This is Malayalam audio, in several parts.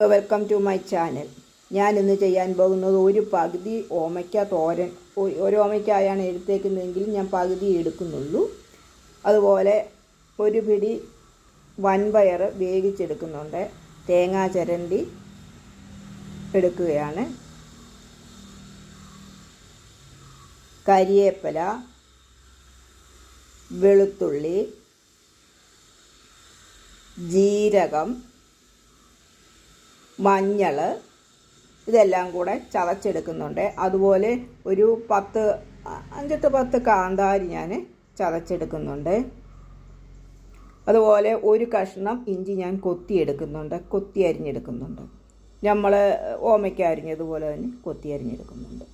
വെൽക്കം ടു മൈ ചാനൽ ഞാൻ ഇന്ന് ചെയ്യാൻ പോകുന്നത് ഒരു പകുതി ഓമയ്ക്ക തോരൻ. ഒരു ഓമയ്ക്കായാണ് എടുത്തേക്കുന്നതെങ്കിൽ ഞാൻ പകുതി എടുക്കുന്നുള്ളൂ. അതുപോലെ ഒരു പിടി വൻപയർ വേവിച്ചെടുക്കുന്നുണ്ട്. തേങ്ങാ ചരണ്ടി എടുക്കുകയാണ്. കരിയേപ്പല വെളുത്തുള്ളി ജീരകം മഞ്ഞൾ ഇതെല്ലാം കൂടെ ചതച്ചെടുക്കുന്നുണ്ട്. അതുപോലെ ഒരു പത്ത് അഞ്ചെട്ട് പത്ത് കാന്താരി ഞാൻ ചതച്ചെടുക്കുന്നുണ്ട്. അതുപോലെ ഒരു കഷ്ണം ഇഞ്ചി ഞാൻ കൊത്തി കൊത്തിയെടുക്കുന്നുണ്ട് കൊത്തി അരിഞ്ഞെടുക്കുന്നുണ്ട് നമ്മൾ ഓമയ്ക്ക് അരിഞ്ഞതുപോലെ തന്നെ കൊത്തി അരിഞ്ഞെടുക്കുന്നുണ്ട്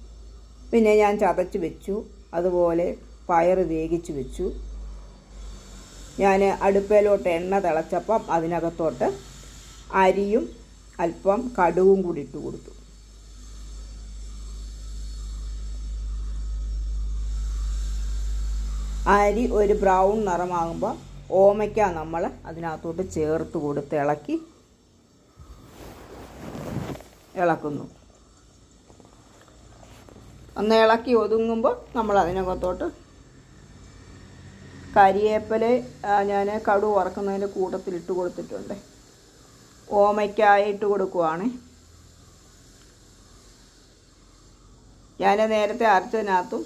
പിന്നെ ഞാൻ ചതച്ച് വെച്ചു. അതുപോലെ പയർ വേവിച്ച് വെച്ചു. ഞാൻ അടുപ്പയിലോട്ട് എണ്ണ തിളച്ചപ്പം അതിനകത്തോട്ട് അരിയും അല്പം കടുവും കൂടി ഇട്ട് കൊടുത്തു. അരി ഒരു ബ്രൗൺ നിറമാകുമ്പോൾ ഓമയ്ക്ക നമ്മൾ അതിനകത്തോട്ട് ചേർത്ത് കൊടുത്ത് ഇളക്കി ഇളക്കുന്നു. ഒന്ന് ഇളക്കി ഒതുങ്ങുമ്പോൾ നമ്മൾ അതിനകത്തോട്ട് കരിയേപ്പല ഞാൻ കടു വറക്കുന്നതിന്റെ കൂട്ടത്തിൽ ഇട്ട് കൊടുത്തിട്ടുണ്ട്. ഓമയ്ക്കായി ഇട്ട് കൊടുക്കുവാണ്. ഞാൻ നേരത്തെ അരച്ചതിനകത്തും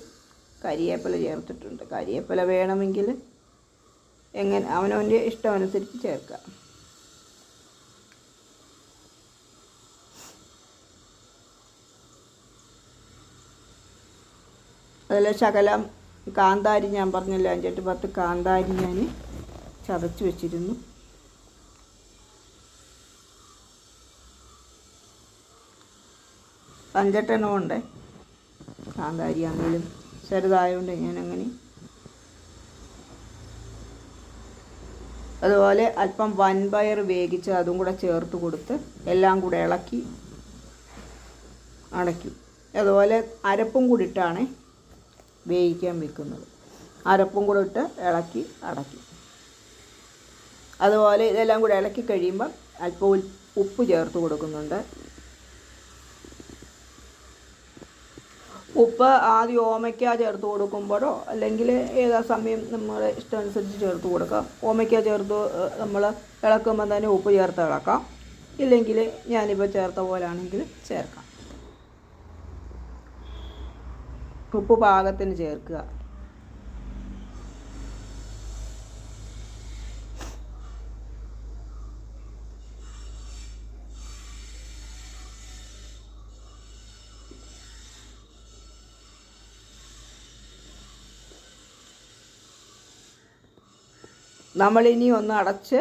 കരിയേപ്പില ചേർത്തിട്ടുണ്ട്. കരിയേപ്പില വേണമെങ്കിൽ എങ്ങനെ അവനവന്റെ ഇഷ്ടമനുസരിച്ച് ചേർക്കാം. അതിൽ ശകലം കാന്താരി ഞാൻ പറഞ്ഞല്ലോ അഞ്ചെട്ട് പത്ത് കാന്താരി ഞാൻ ചതച്ച് വെച്ചിരുന്നു. അഞ്ചെട്ടെണ്ണം ഉണ്ട് കാന്താരി ആണെങ്കിലും ചെറുതായതുകൊണ്ട് ഞാനങ്ങനെ. അതുപോലെ അല്പം വൻപയർ വേവിച്ച് അതും കൂടെ ചേർത്ത് കൊടുത്ത് എല്ലാം കൂടെ ഇളക്കി അടയ്ക്കും. അതുപോലെ അരപ്പും കൂടി ഇട്ടാണ് വേവിക്കാൻ വെക്കുന്നത്. അരപ്പും കൂടെ ഇട്ട് ഇളക്കി അടയ്ക്കും. അതുപോലെ ഇതെല്ലാം കൂടെ ഇളക്കി കഴിയുമ്പം അല്പം ഉപ്പ് ചേർത്ത് കൊടുക്കുന്നുണ്ട്. ഉപ്പ് ആദ്യം ഓമയ്ക്ക ചേർത്ത് കൊടുക്കുമ്പോഴോ അല്ലെങ്കിൽ ഏതാ സമയം നമ്മൾ ഇഷ്ടമനുസരിച്ച് ചേർത്ത് കൊടുക്കാം. ഓമയ്ക്ക ചേർത്ത് നമ്മൾ ഇളക്കുമ്പോൾ തന്നെ ഉപ്പ് ചേർത്ത് ഇളക്കാം. ഇല്ലെങ്കിൽ ഞാനിപ്പോൾ ചേർത്ത പോലെ ആണെങ്കിൽ ചേർക്കാം. ഉപ്പ് പാകത്തിന് ചേർക്കുക. നമ്മളിനി ഒന്ന് അടച്ച്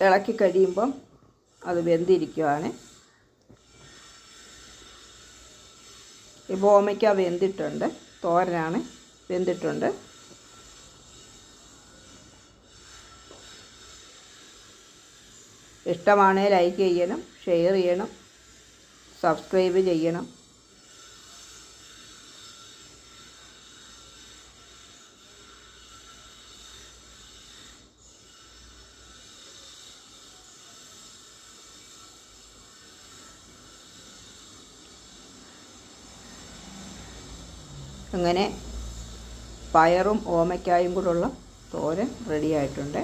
ഇളക്കി കഴിയുമ്പം അത് വെന്തിരിക്കുവാണ്. ഇപ്പോൾ ഓമയ്ക്ക വെന്തിട്ടുണ്ട്. തോരനാണ് വെന്തിട്ടുണ്ട്. ഇഷ്ടമാണെങ്കിൽ ലൈക്ക് ചെയ്യണം ഷെയർ ചെയ്യണം സബ്സ്ക്രൈബ് ചെയ്യണം. അങ്ങനെ പയറും ഓമയ്ക്കായും കൂടെയുള്ള തോരൻ റെഡിയായിട്ടുണ്ട്.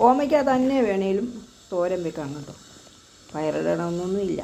ഓമയ്ക്ക തന്നെ വേണേലും തോരൻ വെക്കാം കേട്ടോ. പയറിടണമെന്നൊന്നും ഇല്ല